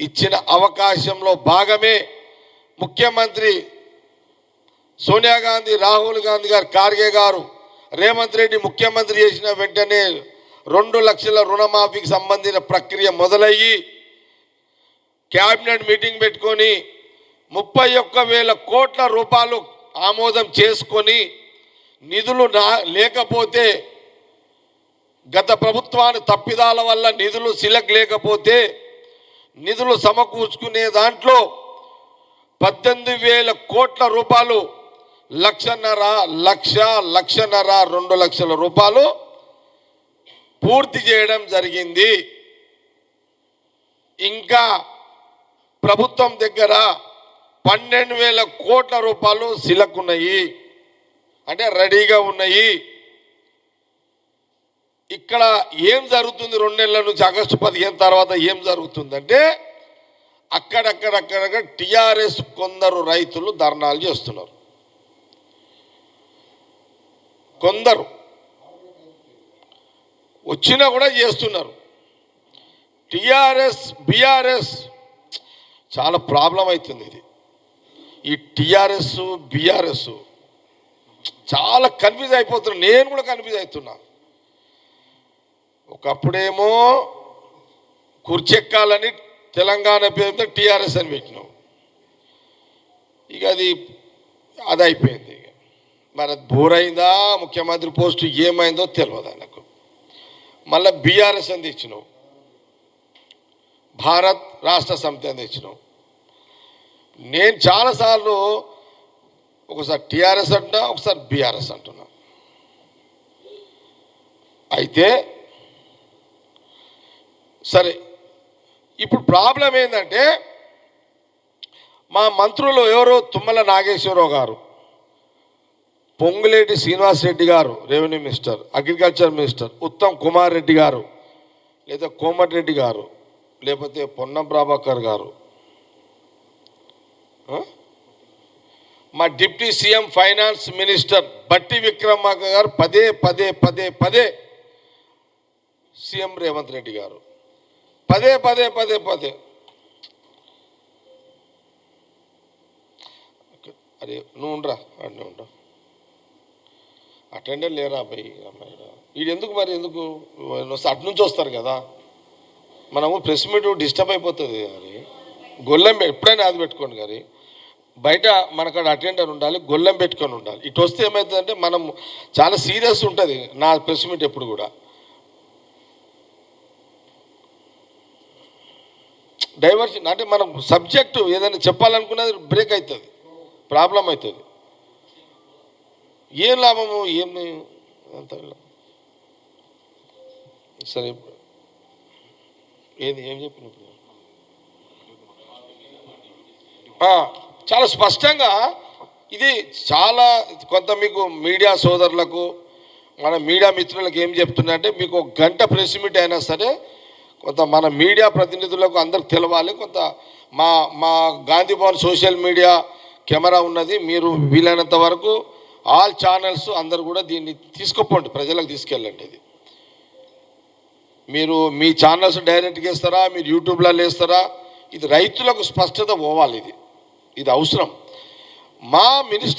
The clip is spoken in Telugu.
ఇచ్చిన అవకాశంలో భాగమే ముఖ్యమంత్రి సోనియా గాంధీ రాహుల్ గాంధీ గారు ఖార్గే గారు రేవంత్ రెడ్డి ముఖ్యమంత్రి చేసిన వెంటనే రెండు లక్షల రుణమాఫీకి సంబంధించిన ప్రక్రియ మొదలయ్యి క్యాబినెట్ మీటింగ్ పెట్టుకొని ముప్పై ఒక్క వేల కోట్ల రూపాయలు ఆమోదం చేసుకొని నిధులు నా లేకపోతే గత ప్రభుత్వాన్ని తప్పిదాల వల్ల నిధులు సిలక్ లేకపోతే నిధులు సమకూర్చుకునే దాంట్లో పద్దెనిమిది వేల కోట్ల రూపాయలు లక్షన్నర లక్ష లక్షన్నర రెండు లక్షల రూపాయలు పూర్తి చేయడం జరిగింది. ఇంకా ప్రభుత్వం దగ్గర పన్నెండు వేల కోట్ల రూపాయలు సిలకున్నాయి. అంటే రెడీగా ఉన్నాయి. ఇక్కడ ఏం జరుగుతుంది రెండు నెలల నుంచి ఆగస్టు పదిహేను తర్వాత ఏం జరుగుతుందంటే అక్కడక్కడక్కడక్కడ టిఆర్ఎస్ కొందరు రైతులు ధర్నాలు చేస్తున్నారు. కొందరు వచ్చినా కూడా చేస్తున్నారు. టిఆర్ఎస్ బిఆర్ఎస్ చాలా ప్రాబ్లం అవుతుంది ఇది. ఈ టిఆర్ఎస్ బీఆర్ఎస్ చాలా కన్ఫ్యూజ్ అయిపోతున్నా నేను కూడా కన్ఫ్యూజ్ అవుతున్నాను ఒకప్పుడేమో కుర్చెక్కాలని తెలంగాణ పేరుతో టీఆర్ఎస్ అని పెట్టినాం. ఇక అది అది అయిపోయింది ఇక. మరి బోరైందా బోర్ అయిందా ముఖ్యమంత్రి పోస్టు ఏమైందో తెలియదు నాకు మళ్ళీ బీఆర్ఎస్ అని తెచ్చినావు భారత్ రాష్ట్ర సమితి అని తెచ్చినావు నేను చాలాసార్లు ఒకసారి టీఆర్ఎస్ అంటున్నా ఒకసారి బీఆర్ఎస్ అంటున్నా. అయితే సరే. ఇప్పుడు ప్రాబ్లం ఏంటంటే మా మంత్రులు ఎవరు తుమ్మల నాగేశ్వరరావు గారు Ponguleti Srinivas Reddy garu revenue minister agriculture minister Uttam Kumar Reddy garu లేదా కోమటిరెడ్డి గారు లేకపోతే పొన్నం ప్రభాకర్ గారు మా డిప్యూటీ సీఎం ఫైనాన్స్ మినిస్టర్ బట్టి విక్రమార్క గారు పదే పదే పదే పదే సీఎం రేవంత్ రెడ్డి గారు. పదే పదే పదే పదే. అరే నువ్వు ఉండరా? అంటే ఉండరా? అటెండర్ లేరా అబ్బాయి? అమ్మాయి వీడు ఎందుకు మరి ఎందుకు? వస్తే అటు నుంచి వస్తారు కదా. మనము ప్రెస్ మీట్ డిస్టర్బ్ అయిపోతుంది అది గొల్లెం ఎప్పుడైనా అది పెట్టుకోండి కానీ బయట మనకాడ అటెండర్ ఉండాలి గొల్లెం పెట్టుకొని ఉండాలి. ఇటు వస్తే ఏమవుతుందంటే మనం చాలా సీరియస్ ఉంటుంది నా ప్రెస్ మీట్ ఎప్పుడు కూడా. డైవర్షన్ అంటే మనం సబ్జెక్టు ఏదైనా చెప్పాలనుకున్నది బ్రేక్ అవుతుంది ప్రాబ్లం అవుతుంది ఏం లాభము ఏం అంత సరే ఏది ఏం చెప్పిన ఇప్పుడు? చాలా స్పష్టంగా ఇది చాలా కొంత మీకు మీడియా సోదరులకు మన మీడియా మిత్రులకు ఏం చెప్తున్నా అంటే మీకు ఒక గంట ప్రెస్ మీట్ అయినా సరే కొంత మన మీడియా ప్రతినిధులకు అందరికి తెలవాలి కొంత మా మా Gandhi Bhavan social media camera ఉన్నది మీరు వీలైనంత వరకు ఆల్ ఛానల్స్ అందరు కూడా దీన్ని తీసుకుపోండి ప్రజలకు తీసుకెళ్ళండి ఇది మీరు మీ ఛానల్స్ డైరెక్ట్గా ఇస్తారా మీరు యూట్యూబ్లో వేస్తారా ఇది రైతులకు స్పష్టత పోవాలి ఇది. ఇది అవసరం. మా మినిస్టర్